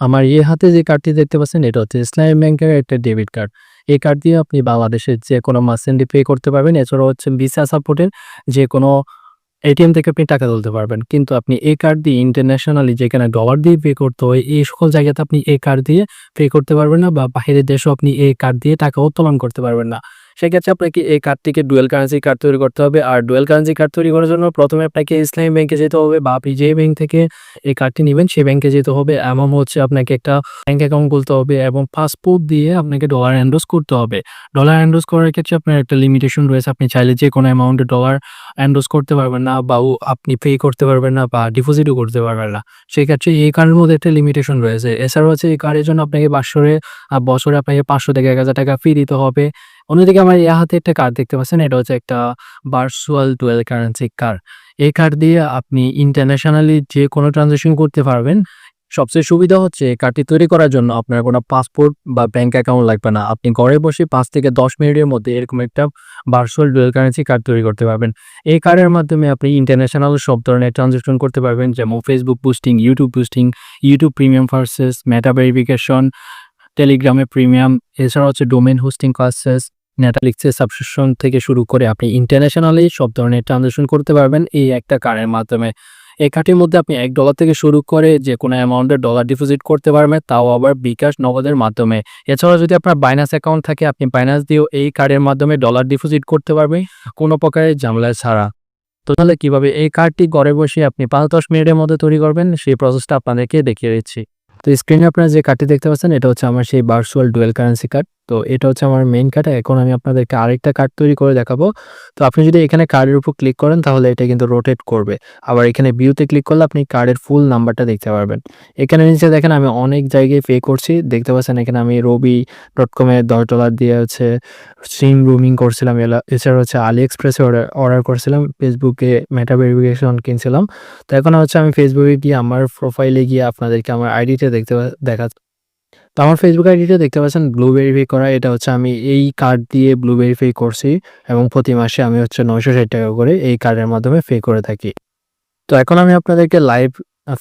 আমার এই হাতে যে কার্ডটি দেখতে পাচ্ছেন এটা হচ্ছে ইসলামী ব্যাংকের একটা ডেবিট কার্ড। এই কার্ড দিয়ে আপনি বাংলাদেশের যে কোনো মার্চেন্টে পে করতে পারবেন। এছাড়াও হচ্ছে ভিসা সাপোর্টের যে কোনো এটিএম থেকে আপনি টাকা তুলতে পারবেন। কিন্তু আপনি এই কার্ড দিয়ে ইন্টারন্যাশনালি যেখানে ডলার দিয়ে পে করতে হয়, এই সকল জায়গাতে আপনি এই কার্ড দিয়ে পে করতে পারবেন না বা বাহিরের দেশেও আপনি এই কার্ড দিয়ে টাকা উত্তোলন করতে পারবেন না। সেক্ষেত্রে আপনাকে এই কার্ডটিকে ডুয়াল কারেন্সি কার্ড তৈরি করতে হবে। আর ডুয়াল কারেন্সি কার্ড তৈরি করার জন্য প্রথমে আপনাকে ইসলামী ব্যাংকে যেতে হবে বা আপনি যে ব্যাংক থেকে এই কার্ডটি নিবেন সেই ব্যাংকে যেতে হবে এবং হচ্ছে আপনাকে একটা ব্যাংক অ্যাকাউন্ট খুলতে হবে এবং পাসপোর্ট দিয়ে আপনাকে ডলার এন্ডোজ করতে হবে। ডলার এন্ডোজ করার ক্ষেত্রে আপনার একটা লিমিটেশন রয়েছে। আপনি চাইলে যে কোনো অ্যামাউন্টে ডলার এন্ডোজ করতে পারবেন না বা আপনি পে করতে পারবেন না বা ডিপোজিটও করতে পারবেন না। সেক্ষেত্রে এই কার্ডের মধ্যে একটা লিমিটেশন রয়েছে। এছাড়াও হচ্ছে এই কার্ডের জন্য আপনাকে বাৎসরে আ বছরে আপনাকে ৫০০ থেকে ১,০০০ টাকা ফি দিতে হবে। অন্যদিকে আমার ইয়া হাতে একটা কার্ড দেখতে পাচ্ছেন। এটা হচ্ছে একটা ভার্চুয়াল ডুয়াল কারেন্সি কার্ড। এই কার্ড দিয়ে আপনি ইন্টারন্যাশনালি যে কোনো ট্রান্সেকশন করতে পারবেন। সবচেয়ে সুবিধা হচ্ছে কার্ডটি তৈরি করার জন্য আপনার কোনো পাসপোর্ট বা ব্যাংক অ্যাকাউন্ট লাগবে না। আপনি ঘরে বসে পাঁচ থেকে ১০ মিনিটের মধ্যে এরকম একটা ভার্চুয়াল ডুয়েল কারেন্সি কার্ড তৈরি করতে পারবেন। এই কার্ডের মাধ্যমে আপনি ইন্টারন্যাশনাল সব ধরনের ট্রান্সেকশন করতে পারবেন। যেমন Facebook boosting, YouTube boosting, YouTube premium purchase Meta verification, টেলিগ্রামে প্রিমিয়াম, এছাড়া হচ্ছে ডোমেন হোস্টিং পারচেজ, নেটালিক্সের সাবস্ক্রিপশন থেকে শুরু করে আপনি ইন্টারন্যাশনালি সব ধরনের ট্রান্সেকশন করতে পারবেন এই একটা কার্ডের মাধ্যমে। এই কার্ডটির মধ্যে আপনি এক ডলার থেকে শুরু করে যে কোনো অ্যামাউন্টের ডলার ডিপোজিট করতে পারবেন, তাও আবার বিকাশ নগদের মাধ্যমে। এছাড়া যদি আপনার বাইনাস অ্যাকাউন্ট থাকে, আপনি বাইন্যান্স দিয়েও এই কার্ডের মাধ্যমে ডলার ডিপোজিট করতে পারবেন, কোনো প্রকারের ঝামেলা ছাড়া। তো তাহলে কীভাবে এই কার্ডটি ঘরে বসে আপনি ৫-১০ মিনিটের মধ্যে তৈরি করবেন, সেই প্রসেসটা আপনাদেরকে দেখিয়ে দিচ্ছি। তো স্ক্রিনে আপনারা যে কার্ডটি দেখতে পাচ্ছেন, এটা হচ্ছে আমার সেই ভার্চুয়াল ডুয়েল কারেন্সি কার্ড। তো এটা হচ্ছে আমার মেইন কার্ড। এখন আমি আপনাদেরকে আরেকটা কার্ড তৈরি করে দেখাবো। তো আপনি যদি এখানে কার্ডের উপর ক্লিক করেন, তাহলে এটা কিন্তু রোটেট করবে। আবার এখানে ভিউতে ক্লিক করলে আপনি কার্ডের ফুল নাম্বারটা দেখতে পারবেন। এখানে নিচে দেখেন, আমি অনেক জায়গায় পে করছি। দেখতে পাচ্ছেন, এখানে আমি রবি.com এ $১০ দিয়ে হচ্ছে সিম রুমিং করছিলাম এছাড়া হচ্ছে আলি এক্সপ্রেসে অর্ডার অর্ডার করছিলাম। ফেসবুকে মেটা ভেরিফিকেশন কিনছিলাম। তো এখন হচ্ছে আমি ফেসবুকে গিয়ে, আমার প্রোফাইলে গিয়ে আপনাদেরকে আমার আইডিটা দেখতে দেখা তো আমার ফেসবুক আইডিটা দেখতে পাচ্ছেন ব্লু ভেরিফাই করা। এটা হচ্ছে আমি এই কার্ড দিয়ে ব্লু ভেরিফাই করছি এবং প্রতি মাসে আমি হচ্ছে ৳৯৬০ করে এই কার্ডের মাধ্যমে পে করে থাকি। তো এখন আমি আপনাদেরকে লাইভ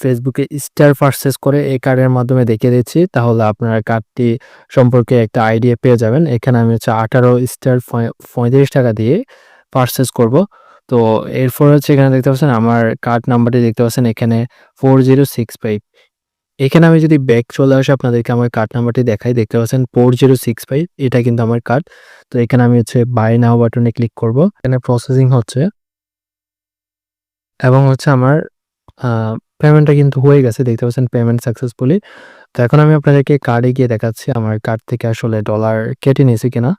ফেসবুকে স্টার পারচেজ করে এই কার্ডের মাধ্যমে দেখিয়ে দিচ্ছি। তাহলে আপনারা কার্ডটি সম্পর্কে একটা আইডিয়া পেয়ে যাবেন। এখানে আমি হচ্ছে ১৮ স্টার পঁয়ত্রিশ টাকা দিয়ে পারচেজ করব। তো এরপর হচ্ছে এখানে দেখতে পাচ্ছেন, আমার কার্ড নাম্বারটি দেখতে পাচ্ছেন, এখানে 4065 এখানে আমি যদি ব্যাক চলে আসি, আপনাদেরকে আমার কার্ড নাম্বারটি দেখাই দেখতে পাচ্ছেন 4065 এটা কিন্তু আমার কার্ড। তো এখানে আমি হচ্ছে বাই নাও বাটনে ক্লিক করব। এখানে প্রসেসিং হচ্ছে। এবং হচ্ছে আমার পেমেন্টটা কিন্তু হয়ে গেছে। দেখতে পাচ্ছেন পেমেন্ট সাকসেসফুলি। তো এখন আমি আপনাদেরকে কার্ডে গিয়ে দেখাচ্ছি, আমার কার্ড থেকে আসলে ডলার কেটে নিয়েছে কিনা।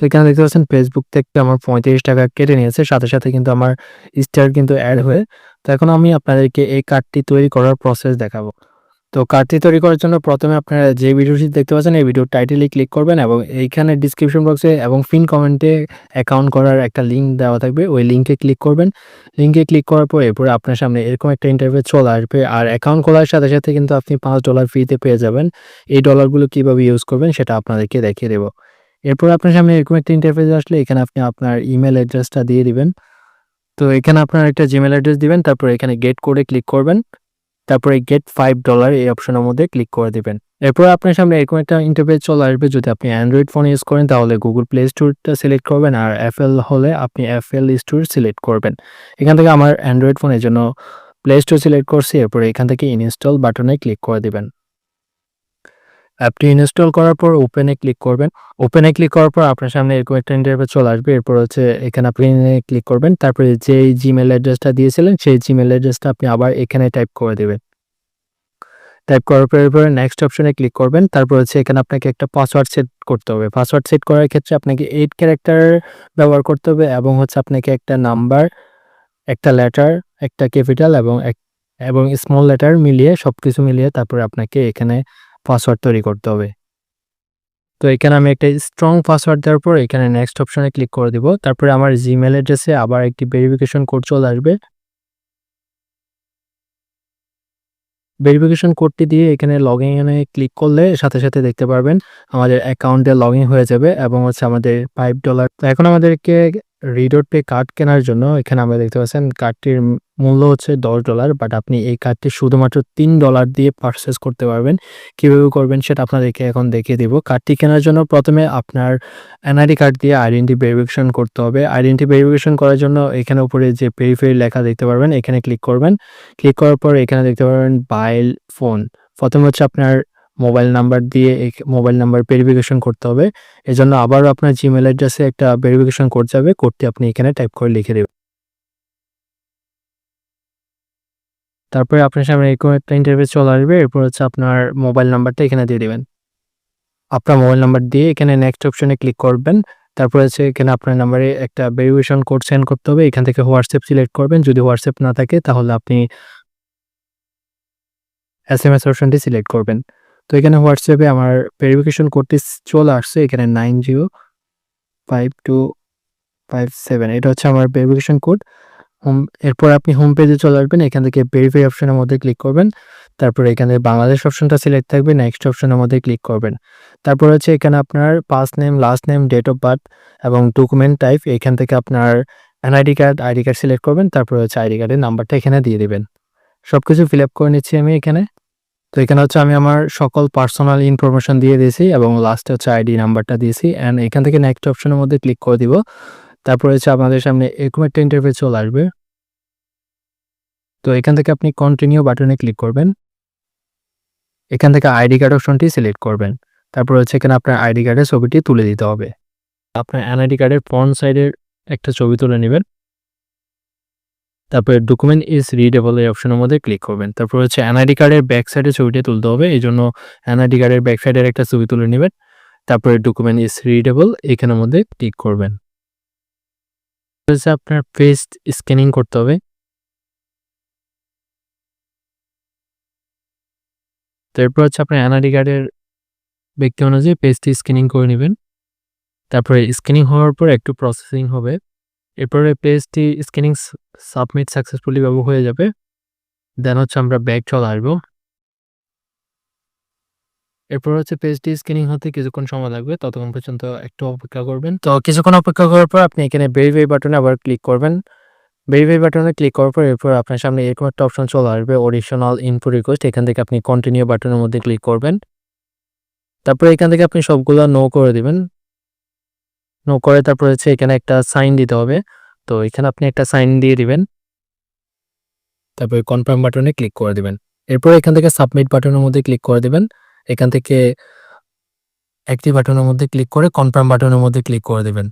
তো এখানে দেখতে পাচ্ছেন ফেসবুক থেকে আমার ৳৩৫ কেটে নিয়েছে। সাথে, সাথে কিন্তু আমার স্টার কিন্তু অ্যাড হয়ে। তো এখন আমি আপনাদেরকে এই কার্ডটি তৈরি করার প্রসেস দেখাবো। তো কার্ডটি তৈরি করার জন্য প্রথমে আপনারা যে ভিডিওটি দেখতে পাচ্ছেন এই ভিডিওর টাইটেলে ক্লিক করবেন এবং এইখানে ডিসক্রিপশন বক্সে এবং ফিন কমেন্টে অ্যাকাউন্ট করার একটা লিঙ্ক দেওয়া থাকবে। ওই লিঙ্কে ক্লিক করবেন। লিঙ্কে ক্লিক করার পর এরপরে আপনার সামনে এরকম একটা ইন্টারভিউ চলে আসবে। আর অ্যাকাউন্ট খোলার সাথে, সাথে কিন্তু আপনি পাঁচ ডলার ফ্রিতে পেয়ে যাবেন। এই ডলারগুলো কীভাবে ইউজ করবেন সেটা আপনাদেরকে দেখিয়ে দেব। এরপর আপনার সামনে এরকম একটা ইন্টারফেস আসলে এখানে আপনি আপনার ইমেইল অ্যাড্রেসটা দিয়ে দিবেন। তো এখানে আপনার একটা জিমেল অ্যাড্রেস দিবেন। তারপর এখানে গেট কোডে ক্লিক করবেন। তারপরে গেট $5 এই অপশনের মধ্যে ক্লিক করে দিবেন। এরপর আপনার সামনে এরকম একটা ইন্টারফেস চলে আসবে। যদি আপনি অ্যান্ড্রয়েড ফোন ইউজ করেন, তাহলে গুগল Play Store টা সিলেক্ট করবেন। আর Apple হলে আপনি Apple Store সিলেক্ট করবেন। এখান থেকে আমার অ্যান্ড্রয়েড ফোন জন্য Play Store সিলেক্ট করছি। এরপরে এখান থেকে ইনস্টল বাটনে ক্লিক করে দিবেন। অ্যাপটি ইনস্টল করার পর ওপেনে ক্লিক করবেন। ওপেনে ক্লিক করার পর আপনার সামনে এরকম একটা ইন্টারফেস চলে আসবে। এরপর হচ্ছে এখানে আপনি ক্লিক করবেন। তারপরে যেই জিমেল অ্যাড্রেসটা দিয়েছিলেন সেই জিমেল অ্যাড্রেসটা আপনি আবার এখানে টাইপ করে দেবেন টাইপ করার পর এরপরে নেক্সট অপশনে ক্লিক করবেন। তারপর হচ্ছে এখানে আপনাকে একটা পাসওয়ার্ড সেট করতে হবে। পাসওয়ার্ড সেট করার ক্ষেত্রে আপনাকে এইট ক্যারেক্টার ব্যবহার করতে হবে এবং হচ্ছে আপনাকে একটা নাম্বার, একটা লেটার, একটা ক্যাপিটাল এবং এক এবং স্মল লেটার মিলিয়ে সবকিছু মিলিয়ে তারপরে আপনাকে এখানে পাসওয়ার্ড তৈরি করতে হবে। তো এখানে আমি একটা স্ট্রং পাসওয়ার্ড দেওয়ার পর এখানে নেক্সট অপশনে ক্লিক করে দিব। তারপরে আমার জিমেইল অ্যাড্রেসে আবার একটি ভেরিফিকেশন কোড চলে আসবে। ভেরিফিকেশন কোডটি দিয়ে এখানে লগইন এ ক্লিক করলে সাথে, সাথে দেখতে পারবেন আমাদের অ্যাকাউন্টে লগইন হয়ে যাবে এবং হচ্ছে আমাদের ফাইভ ডলার এখন আমাদেরকে রিডোট পে কার্ড কেনার জন্য এখানে আমরা দেখতে পাচ্ছেন কার্ডটির মূল্য হচ্ছে $10 বাট আপনি এই কার্ডটি শুধুমাত্র তিন ডলার দিয়ে পারচেজ করতে পারবেন। কীভাবে করবেন সেটা আপনাদেরকে এখন দেখিয়ে দিব। কার্ডটি কেনার জন্য প্রথমে আপনার এনআইডি কার্ড দিয়ে আইডেন্টি ভেরিফিকেশন করতে হবে। আইডেন্টি ভেরিফিকেশন করার জন্য এখানে উপরে যে ভেরিফাই লেখা দেখতে পারবেন, এখানে ক্লিক করবেন। ক্লিক করার পর এখানে দেখতে পারবেন বাইল ফোন। প্রথমে হচ্ছে আপনার মোবাইল নাম্বার দিয়ে মোবাইল নাম্বার ভেরিফিকেশন করতে হবে। এজন্য আবারও আপনার জিমেল অ্যাড্রেসে একটা ভেরিফিকেশন কোড যাবে। কোডটি আপনি এখানে টাইপ করে লিখে দেবেন তারপরে আপনার সামনে এরকম একটা ইন্টারভিউ চলে আসবে। এরপর হচ্ছে আপনার মোবাইল নাম্বারটা এখানে দিয়ে দেবেন আপনার মোবাইল নাম্বার দিয়ে এখানে নেক্সট অপশনে ক্লিক করবেন। তারপর হচ্ছে এখানে আপনার নাম্বারে একটা ভেরিফিকেশন কোড সেন্ড করতে হবে। এখান থেকে হোয়াটসঅ্যাপ সিলেক্ট করবেন। যদি হোয়াটসঅ্যাপ না থাকে, তাহলে আপনি এস এম এস অপশনটি সিলেক্ট করবেন। তো এখানে হোয়াটসঅ্যাপে আমার ভেরিফিকেশন কোডটি চলে আসছে এখানে 905257 এটা হচ্ছে আমার ভেরিফিকেশন কোড। হোম এরপর আপনি হোম পেজে চলে আসবেন। এখান থেকে ভেরিফাই অপশনের মধ্যে ক্লিক করবেন। তারপরে এখানে বাংলাদেশ অপশনটা সিলেক্ট থাকবে। নেক্সট অপশনের মধ্যে ক্লিক করবেন। তারপর হচ্ছে এখানে আপনার first name, last name, date of birth এবং ডকুমেন্ট টাইপ এখান থেকে আপনার NID card, ID card select করবেন। তারপরে হচ্ছে আইডি কার্ডের নাম্বারটা এখানে দিয়ে দেবেন সব কিছু ফিল আপ করে নিচ্ছি আমি এখানে। তো এখানে হচ্ছে আমি আমার সকল পার্সোনাল ইনফরমেশন দিয়ে দিয়েছি এবং লাস্টে হচ্ছে আইডি নাম্বারটা দিয়েছি অ্যান্ড এখান থেকে নেক্সট অপশনের মধ্যে ক্লিক করে দিব। তারপরে হচ্ছে আপনাদের সামনে এরকম একটা ইন্টারফেস চলে আসবে। তো এখান থেকে আপনি কন্টিনিউ বাটনে ক্লিক করবেন। এখান থেকে আইডি কার্ড অপশনটি সিলেক্ট করবেন। তারপর হচ্ছে এখানে আপনার আইডি কার্ডের ছবিটি তুলে দিতে হবে। আপনার এনআইডি কার্ডের ফ্রন্ট সাইডের একটা ছবি তুলে নিবেন। তারপরে ডকুমেন্ট ইজ রিডেবল এই অপশনের মধ্যে ক্লিক করবেন। তারপর হচ্ছে এনআইডি কার্ডের ব্যাক সাইডে ছবিটা তুলতে হবে। এজন্য এনআইডি কার্ডের ব্যাক সাইডের একটা ছবি তুলে নেবেন তারপরে ডকুমেন্ট ইজ রিডেবল এখানের মধ্যে ক্লিক করবেন। আপনার ফেস স্ক্যানিং করতে হবে। তারপর হচ্ছে আপনার এনআইডি কার্ডের ব্যক্তি অনুযায়ী পেজটি স্ক্যানিং করে নেবেন তারপরে স্ক্যানিং হওয়ার পর একটু প্রসেসিং হবে। এরপরে পেজটি স্ক্যানিং সাবমিট সাকসেসফুলি ভাবে হয়ে যাবে। দেন হচ্ছে আমরা ব্যাক চলে আসব। এরপর হচ্ছে পেজটি স্ক্যানিং হতে কিছুক্ষণ সময় লাগবে। ততক্ষণ পর্যন্ত একটু অপেক্ষা করবেন। তো কিছুক্ষণ অপেক্ষা করার পর আপনি এখানে ভেরিফাই বাটনে আবার ক্লিক করবেন। ভেরিফাই বাটনে ক্লিক করার পর এরপর আপনার সামনে এরকম একটা অপশন চলে আসবে অডিশনাল ইনপুট রিকোয়েস্ট এখান থেকে আপনি কন্টিনিউ বাটনের মধ্যে ক্লিক করবেন। তারপরে এখান থেকে আপনি সবগুলা নো করে দিবেন। নো করে তারপর হচ্ছে এখানে একটা সাইন দিতে হবে। তো এখানে আপনি একটা সাইন দিয়ে দিবেন। তারপরে কনফার্ম বাটনে ক্লিক করে দিবেন। এরপর এখান থেকে সাবমিট বাটনের মধ্যে ক্লিক করে দিবেন। এখান থেকে অ্যাক্টিভ বাটনের মধ্যে ক্লিক করে কনফার্ম বাটনের মধ্যে ক্লিক করে দিবেন।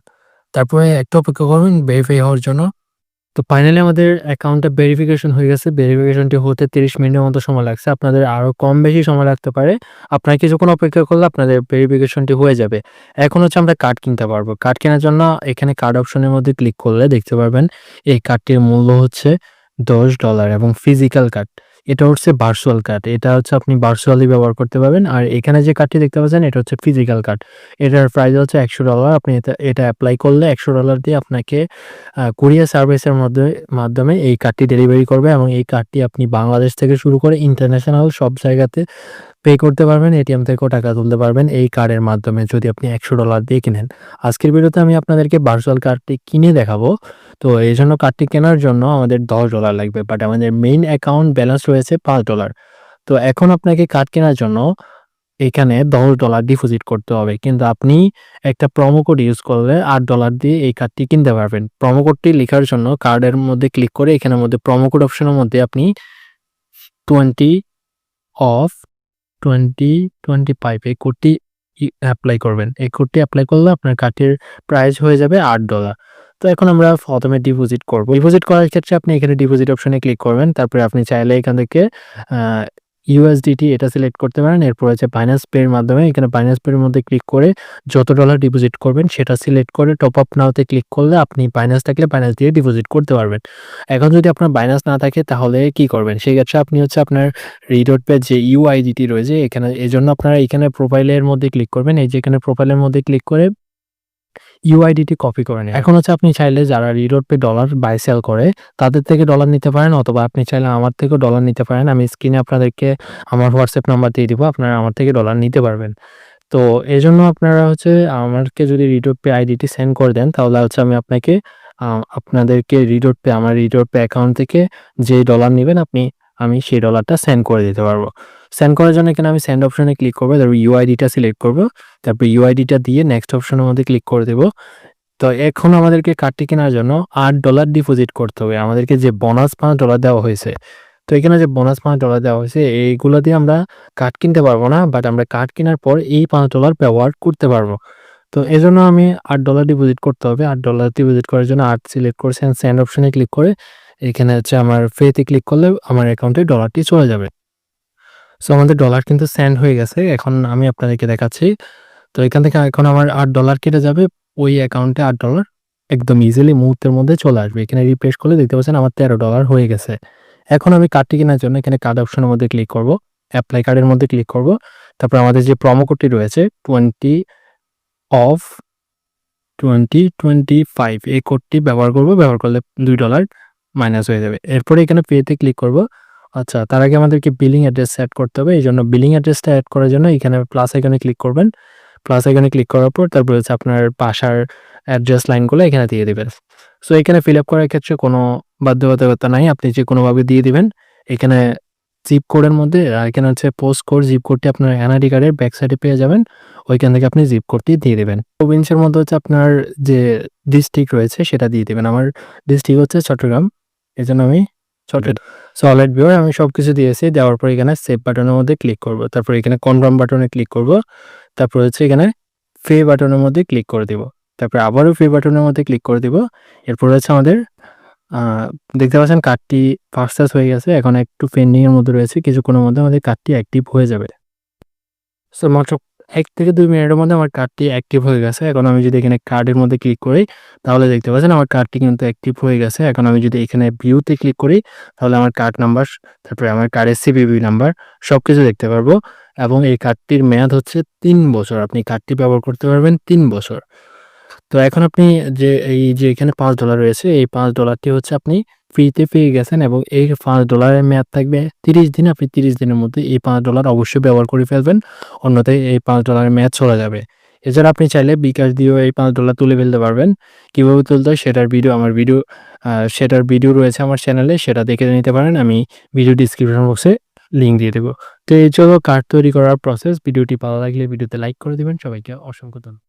তারপরে একটু অপেক্ষা করবেন ভেরিফাই হওয়ার জন্য। তো ফাইনালি আমাদের অ্যাকাউন্টটা ভেরিফিকেশন হয়ে গেছে। ভেরিফিকেশনটি হতে 30 মিনিটের মতো সময় লাগছে। আপনাদের আরও কম বেশি সময় লাগতে পারে। আপনারা কিছুক্ষণ অপেক্ষা করলে আপনাদের ভেরিফিকেশনটি হয়ে যাবে। এখন হচ্ছে আমরা কার্ড কিনতে পারব। কার্ড কেনার জন্য এখানে কার্ড অপশনের মধ্যে ক্লিক করলে দেখতে পারবেন, এই কার্ডটির মূল্য হচ্ছে $10 এবং ফিজিক্যাল কার্ড। এটা হচ্ছে ভার্চুয়াল কার্ড। এটা হচ্ছে আপনি ভার্চুয়ালি ব্যবহার করতে পারবেন। আর এখানে যে কার্ডটি দেখতে পাচ্ছেন, এটা হচ্ছে ফিজিক্যাল কার্ড। এটার প্রাইস হচ্ছে $100 আপনি এটা এটা এপ্লাই করলে $100 দিয়ে আপনাকে কুরিয়ার সার্ভিসের মধ্যে, মাধ্যমে এই কার্ডটি ডেলিভারি করবে এবং এই কার্ডটি আপনি বাংলাদেশ থেকে শুরু করে ইন্টারন্যাশনাল সব জায়গাতে পে করতে পারবেন। এটিএম থেকেও টাকা তুলতে পারবেন এই কার্ডের মাধ্যমে যদি আপনি $100 দিয়ে কিনেন। আজকের ভিডিওতে আমি আপনাদেরকে ভার্চুয়াল কার্ডটি কিনে দেখাবো। তো এই জন্য কার্ডটি কেনার জন্য আমাদের $10 লাগবে। বাট আমাদের মেইন অ্যাকাউন্ট ব্যালেন্স রয়েছে পাঁচ ডলার তো এখন আপনাকে কার্ড কেনার জন্য এখানে $10 ডিপোজিট করতে হবে। কিন্তু আপনি একটা প্রোমো কোড ইউজ করলে আট ডলার দিয়ে এই কার্ডটি কিনতে পারবেন। প্রোমো কোডটি লেখার জন্য কার্ডের মধ্যে ক্লিক করে এখানের মধ্যে প্রোমো কোড অপশনের মধ্যে আপনি 20 অফ 2025 এই কোডটি ই এপ্লাই করবেন। এই কোডটি অ্যাপ্লাই করলে আপনার কার্ডটির প্রাইস হয়ে যাবে $8 তো এখন আমরা প্রথমে ডিপোজিট করব। ডিপোজিট করার ক্ষেত্রে আপনি এখানে ডিপোজিট অপশনে ক্লিক করবেন। তারপরে আপনি চাইলে এখান থেকে USDT এটা সিলেক্ট করতে পারেন। এরপর হচ্ছে বাইন্যান্স পের মাধ্যমে এখানে বাইন্যান্স পের মধ্যে ক্লিক করে যত ডলার ডিপোজিট করবেন সেটা সিলেক্ট করে টপ আপ নাওতে ক্লিক করলে আপনি বাইন্যান্স থাকলে বাইন্যান্স দিয়ে ডিপোজিট করতে পারবেন। এখন যদি আপনার বাইন্যান্স না থাকে তাহলে কি করবেন? সেক্ষেত্রে আপনি হচ্ছে আপনার রিডট পে যে UIDT রয়েছে, এখানে, এজন্য আপনারা এখানে প্রোফাইলের মধ্যে ক্লিক করবেন। এই যে এখানে প্রোফাইলের মধ্যে ক্লিক করে UIDT কপি করে নিন। এখন হচ্ছে আপনি চাইলে যারা RedotPay dollar buy sell করে, তাদের থেকে ডলার নিতে পারেন অথবা আপনি চাইলে আমার থেকেও ডলার নিতে পারেন। আমি স্ক্রিনে আপনাদেরকে আমার হোয়াটসঅ্যাপ নাম্বার দিয়ে দিব। আপনারা আমার থেকে ডলার নিতে পারবেন। তো এই জন্য আপনারা হচ্ছে আমাকে যদি রিডোট পে আইডিটি সেন্ড করে দেন, তাহলে হচ্ছে আমি আপনাকে আপনাদেরকে রিডোট পে আমার রিডোট পে অ্যাকাউন্ট থেকে যে ডলার নেবেন, আপনি, আমি সেই ডলারটা সেন্ড করে দিতে পারব। সেন্ড করার জন্য এখানে আমি সেন্ড অপশনে ক্লিক করব, তারপর ইউআইডিটা সিলেক্ট করব, তারপর ইউআইডিটা দিয়ে নেক্সট অপশনের মধ্যে ক্লিক করে দেবো তো এখন আমাদেরকে কার্ডটি কেনার জন্য আট ডলার ডিপোজিট করতে হবে। আমাদেরকে যে বোনাস পাঁচ ডলার দেওয়া হয়েছে। তো এখানে যে বোনাস পাঁচ ডলার দেওয়া হয়েছে, এইগুলো দিয়ে আমরা কার্ড কিনতে পারব না। বাট আমরা কার্ড কেনার পর এই পাঁচ ডলার ব্যবহার করতে পারব। তো এজন্য আমি আট ডলার ডিপোজিট করতে হবে। আট ডলার ডিপোজিট করার জন্য 8 সিলেক্ট করে সেন্ড সেন্ড অপশনে ক্লিক করে, এখানে হচ্ছে আমার ফেতে ক্লিক করলে আমার অ্যাকাউন্টে ডলারটি চলে যাবে। সো আমাদের ডলার কিন্তু সেন্ড হয়ে গেছে। এখন আমি আপনাদেরকে দেখাচ্ছি। তো, এখান থেকে এখন আমার আট ডলার কেটে যাবে। ওই অ্যাকাউন্টে আট ডলার একদম ইজিলি মুহূর্তের মধ্যে চলে আসবে। এখানে রিপ্লেস করলে দেখতে পাচ্ছেন আমার $13 হয়ে গেছে। এখন আমি কার্ডটি কেনার জন্য এখানে কার্ড অপশনের মধ্যে ক্লিক করব। অ্যাপ্লাই কার্ডের মধ্যে ক্লিক করব। তারপর আমাদের যে প্রোমো কোডটি রয়েছে 20 অফ 2025 এই কোডটি ব্যবহার করব। ব্যবহার করলে দুই ডলার মাইনাস হয়ে যাবে। এরপরে এখানে পেতে ক্লিক করব। আচ্ছা তার আগে আমাদেরকে বিলিং অ্যাড্রেস অ্যাড করতে হবে। এই জন্য বিলিং অ্যাড্রেসটা অ্যাড করার জন্য এখানে প্লাস আইকনে ক্লিক করবেন। প্লাস আইকনে ক্লিক করার পর তারপর হচ্ছে আপনার বাসার অ্যাড্রেস লাইনগুলো এখানে দিয়ে দেবেন সো এখানে ফিল আপ করার ক্ষেত্রে কোনো বাধ্যবাধকতা নাই। আপনি যে কোনোভাবে দিয়ে দিবেন। এখানে জিপ কোডের মধ্যে আর এখানে হচ্ছে পোস্ট কোড জিপ কোডটি আপনার এনআইডি কার্ডের ব্যাক সাইডে পেয়ে যাবেন। ওইখান থেকে আপনি জিপ কোডটি দিয়ে দেবেন প্রভিন্সের মধ্যে হচ্ছে আপনার যে ডিস্ট্রিক্ট রয়েছে সেটা দিয়ে দেবেন আমার ডিস্ট্রিক্ট হচ্ছে চট্টগ্রাম। এজন্য আমি চট্টগ্রাম সো অলরাইট ভিউয়ার আমি সবকিছু দিয়েছি। দেওয়ার পর এখানে সেভ বাটনের মধ্যে ক্লিক করব। তারপর এখানে কনফার্ম বাটনে ক্লিক করব। তারপর হচ্ছে এখানে পে বাটনের মধ্যে ক্লিক করে দিব। তারপর আবারও পে বাটনের মধ্যে ক্লিক করে দিব। এরপর হচ্ছে আমাদের দেখতে পাচ্ছেন কার্ডটি প্রসেস হয়ে গেছে। এখন একটু পেন্ডিং এর মধ্যে রয়েছে। কিছুক্ষণের মধ্যে আমাদের কার্ডটি অ্যাক্টিভ হয়ে যাবে। সো মাত্র ১ থেকে দুই মিনিটের মধ্যে আমার কার্ডটি অ্যাক্টিভ হয়ে গেছে। এখন আমি যদি এখানে কার্ডের মধ্যে ক্লিক করি, তাহলে দেখতে পাচ্ছেন আমার কার্ডটি কিন্তু অ্যাক্টিভ হয়ে গেছে। এখন আমি যদি এখানে ভিউতে ক্লিক করি, তাহলে আমার কার্ড নাম্বার তারপরে আমার কার্ডের সিভিভি নাম্বার সব কিছু দেখতে পারব এবং এই কার্ডটির মেয়াদ হচ্ছে তিন বছর। আপনি কার্ডটি ব্যবহার করতে পারবেন তিন বছর। তো এখন আপনি যে, এই যে এখানে পাঁচ ডলার রয়েছে, এই পাঁচ ডলারটি হচ্ছে আপনি ফ্রিতে পেয়ে গেছেন এবং এই $5 এর মেয়াদ থাকবে ৩০ দিন। আপনি ৩০ দিনের মধ্যে এই পাঁচ ডলার অবশ্যই ব্যবহার করে ফেলবেন। অন্যথায় এই $5 এর মেয়াদ চলে যাবে। এছাড়া আপনি চাইলে বিকাশ দিয়েও এই পাঁচ ডলার তুলে ফেলতে পারবেন। কীভাবে তুলতে হয় সেটার ভিডিও আমার ভিডিও সেটার ভিডিও রয়েছে আমার চ্যানেলে সেটা দেখে নিতে পারেন। আমি ভিডিও ডেসক্রিপশন বক্সে লিঙ্ক দিয়ে দেবো তো এই ছিল কার্ড তৈরি করার প্রসেস। ভিডিওটি ভালো লাগলে ভিডিওতে লাইক করে দিবেন। সবাইকে অসংখ্য ধন্য